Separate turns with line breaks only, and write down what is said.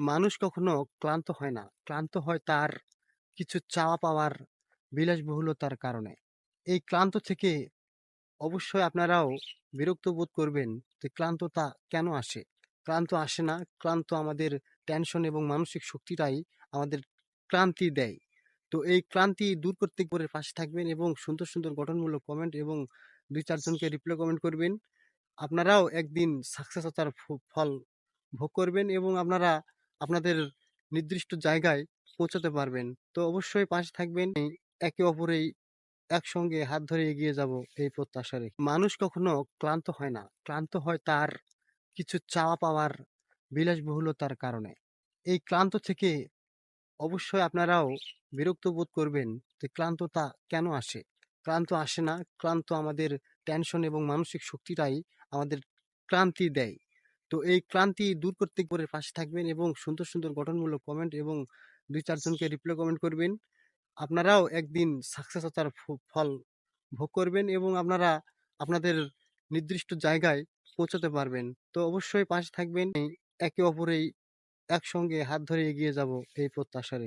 মানুষ কখনো ক্লান্ত হয় না। ক্লান্ত হয় তার কিছু চাওয়া পাওয়ার বিলাসবহুলতার কারণে। এই ক্লান্ত থেকে অবশ্যই আপনারাও বিরক্ত বোধ করবেন যে ক্লান্ততা কেন আসে? ক্লান্ত আসে না, ক্লান্ত আমাদের টেনশন এবং মানসিক শক্তিটাই আমাদের ক্লান্তি দেয়। তো এই ক্লান্তি দূর করতে করে পাশে থাকবেন এবং সুন্দর, সুন্দর গঠনমূলক কমেন্ট এবং ২-৪ জনকে রিপ্লাই কমেন্ট করবেন। আপনারাও একদিন সাকসেসতার ফল ভোগ করবেন এবং আপনারা আপনাদের নির্দিষ্ট জায়গায় পৌঁছাতে পারবেন। তো অবশ্যই পাশে থাকবেন। একে অপরেই একসঙ্গে হাত ধরে এগিয়ে যাব এই প্রত্যাশা রেখে। মানুষ কখনো ক্লান্ত হয় না। ক্লান্ত হয় তার কিছু চাওয়া পাওয়ার বিলাসবহুলতার কারণে। এই ক্লান্ত থেকে অবশ্যই আপনারাও বিরক্ত বোধ করবেন যে ক্লান্ততা কেন আসে? ক্লান্ত আসে না, ক্লান্ত আমাদের টেনশন এবং মানসিক শক্তিটাই আমাদের ক্লান্তি দেয়। তো এই ক্লান্তি দূর করতে করে পাশে থাকবেন এবং সুন্দর, সুন্দর গঠনমূলক কমেন্ট এবং ২-৪ জনকে রিপ্লাই কমেন্ট করবেন। আপনারাও একদিন সাকসেসতার ফ ফল ভোগ করবেন এবং আপনারা আপনাদের নির্দিষ্ট জায়গায় পৌঁছাতে পারবেন। তো অবশ্যই পাশে থাকবেন। একে অপরেই একসঙ্গে হাত ধরে এগিয়ে যাব এই প্রত্যাশা রেখে।